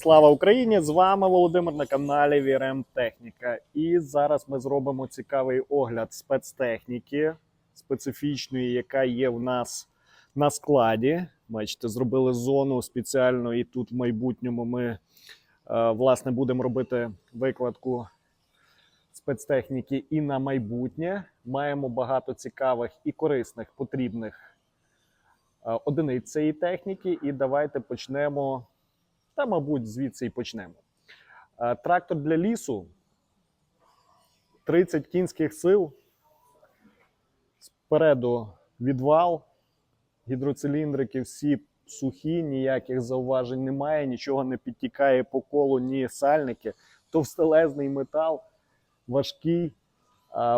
Слава Україні! З вами Володимир на каналі VRM Техніка. І зараз ми зробимо цікавий огляд спецтехніки специфічної, яка є в нас на складі. Бачите, зробили зону спеціально, і тут в майбутньому ми е, власне будемо робити викладку спецтехніки і на майбутнє. Маємо багато цікавих і корисних потрібних е, одиниць цієї техніки. І давайте почнемо. Та, мабуть, звідси і почнемо. Е, Трактор для лісу 30 кінських сил. Спереду відвал, гідроциліндрики всі сухі, ніяких зауважень немає, нічого не підтікає по колу, ні сальники. Товстелезний метал, важкий.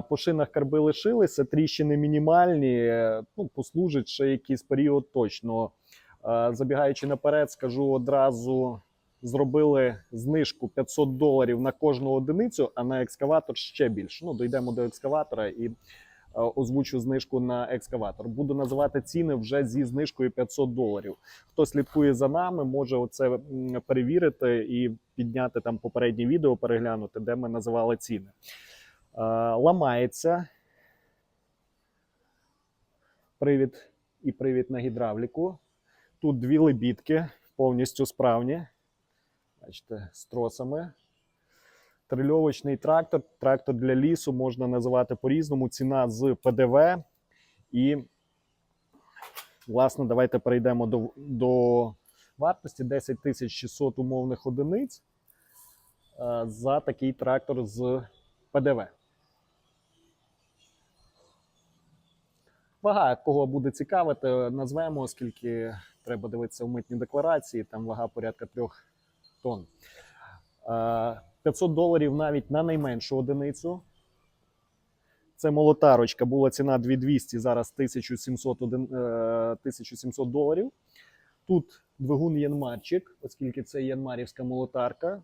По шинах карби лишилися, тріщини мінімальні, е, ну, послужить ще якийсь період точно. Е, Забігаючи наперед, скажу одразу: зробили знижку 500 доларів на кожну одиницю, а на екскаватор ще більше. Ну, дійдемо до екскаватора і е, озвучу знижку на екскаватор. Буду називати ціни вже зі знижкою 500 доларів. Хто слідкує за нами, може оце перевірити і підняти там попереднє відео, переглянути, де ми називали ціни. Е, Ламається. Привід і привід на гідравліку. Тут дві лебідки повністю справні. Бачите, з тросами. Трильовочний трактор. Трактор для лісу можна називати по-різному. Ціна з ПДВ. І, власне, давайте перейдемо до, до вартості 10 600 умовних одиниць е, за такий трактор з ПДВ. Вага, кого буде цікавити, назвемо, оскільки треба дивитися в митні декларації, там вага порядка 3 тонн. Е, 500 доларів навіть на найменшу одиницю. Це молотарочка, була ціна 2200, зараз 1700, е, 1700 доларів. Тут двигун Янмарчик, оскільки це Янмарівська молотарка.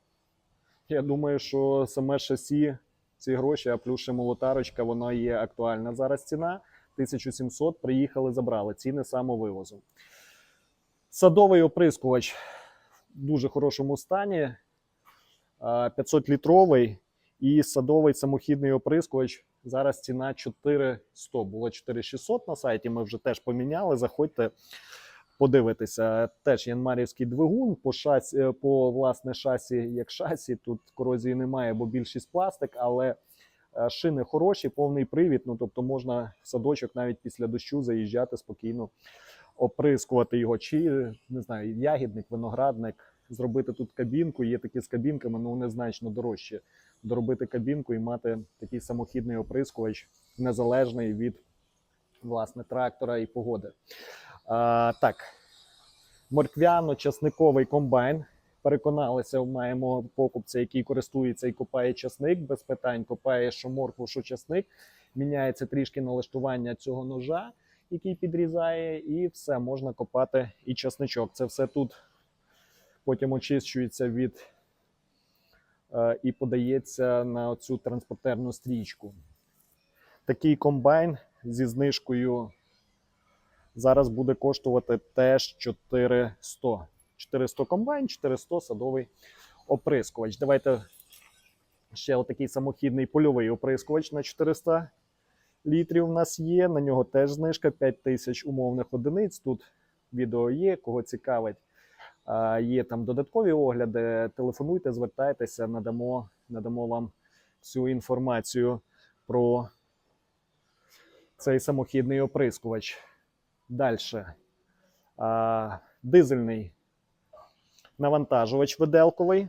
Я думаю, що саме шасі ці гроші, а плюс ще молотарочка, вона є актуальна зараз ціна. 1700 приїхали, забрали ціни самовивозу. Садовий оприскувач в дуже хорошому стані. 500 літровий і садовий самохідний оприскувач. Зараз ціна 4100. Було 4600 на сайті. Ми вже теж поміняли. Заходьте, подивитися. Теж янмарівський двигун по шасі, е, по власне шасі, як шасі. Тут корозії немає, бо більшість пластик, але е, шини хороші, повний привід. Ну тобто можна в садочок навіть після дощу заїжджати спокійно, оприскувати його. Чи не знаю, ягідник, виноградник. Зробити тут кабінку. Є такі з кабінками, ну вони значно дорожчі. Доробити кабінку і мати такий самохідний оприскувач, незалежний від власне трактора і погоди. А, так, морквяно-часниковий комбайн. Переконалися, маємо покупця, який користується і копає часник без питань. Копає що моркву, що часник. Міняється трішки налаштування цього ножа, який підрізає, і все можна копати і часничок. Це все тут потім очищується від е, і подається на цю транспортерну стрічку. Такий комбайн зі знижкою зараз буде коштувати теж 400. 400 комбайн, 400 садовий оприскувач. Давайте ще отакий самохідний польовий оприскувач на 400 літрів у нас є. На нього теж знижка 5000 умовних одиниць. Тут відео є, кого цікавить. Є там додаткові огляди. Телефонуйте, звертайтеся, надамо, надамо вам всю інформацію про цей самохідний оприскувач. Далі. Дизельний навантажувач виделковий.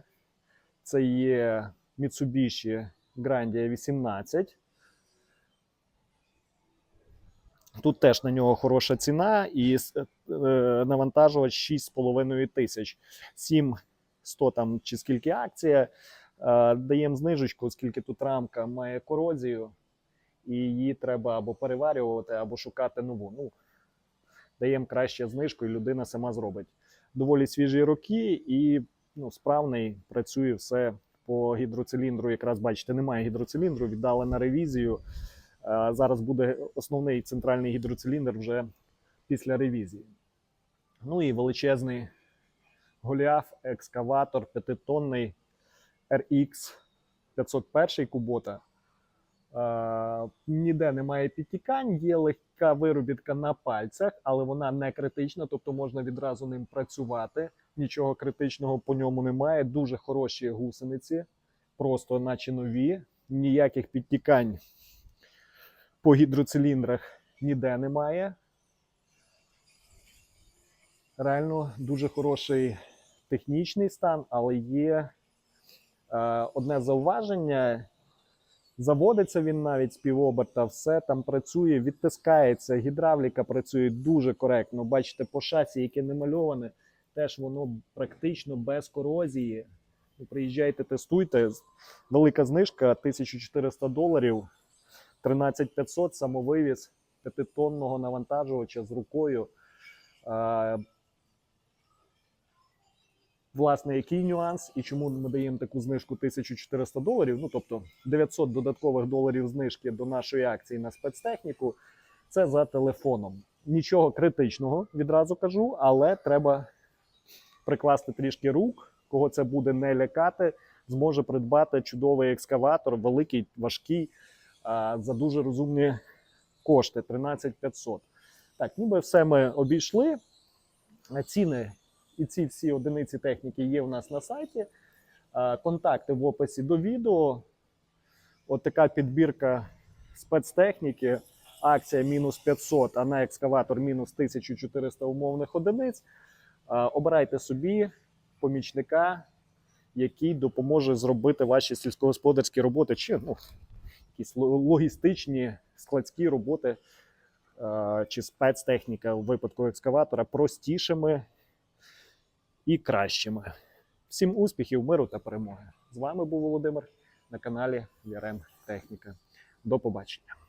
Це є Mitsubishi Grandia 18. Тут теж на нього хороша ціна, і е, навантажувач 6,5 тисяч. 7100 там чи скільки акція. Е, даємо знижечку, оскільки тут рамка має корозію, і її треба або переварювати, або шукати нову. Ну, даємо краще знижку, і людина сама зробить. Доволі свіжі роки, і ну, справний працює все по гідроциліндру. Якраз бачите, немає гідроциліндру, віддали на ревізію. Е, Зараз буде основний центральний гідроциліндр вже після ревізії. Ну і величезний Голіаф екскаватор 5-тонний RX 501 Кубота. Е, ніде немає підтікань, є легка виробітка на пальцях, але вона не критична, тобто можна відразу ним працювати. Нічого критичного по ньому немає. Дуже хороші гусениці, просто наче нові. Ніяких підтікань по гідроциліндрах ніде немає. Реально дуже хороший технічний стан, але є е, одне зауваження. Заводиться він навіть з все там працює, відтискається, гідравліка працює дуже коректно. Бачите, по шасі, яке не мальоване, теж воно практично без корозії. Приїжджайте, тестуйте. Велика знижка 1400 доларів, 13500 самовивіз п'ятитонного навантажувача з рукою. Е, Власне, який нюанс і чому ми даємо таку знижку 1400 доларів? Ну тобто 900 додаткових доларів знижки до нашої акції на спецтехніку. Це за телефоном. Нічого критичного відразу кажу, але треба прикласти трішки рук. Кого це буде не лякати, зможе придбати чудовий екскаватор, великий, важкий, за дуже розумні кошти 13500. Так, ніби все ми обійшли. Ціни і ці всі одиниці техніки є у нас на сайті. Контакти в описі до відео. От така підбірка спецтехніки. Акція мінус 500, а на екскаватор мінус 1400 умовних одиниць. Обирайте собі помічника, який допоможе зробити ваші сільськогосподарські роботи чи ну, якісь логістичні складські роботи е, чи спецтехніка у випадку екскаватора простішими і кращими. Всім успіхів, миру та перемоги! З вами був Володимир на каналі Ярем Техніка. До побачення.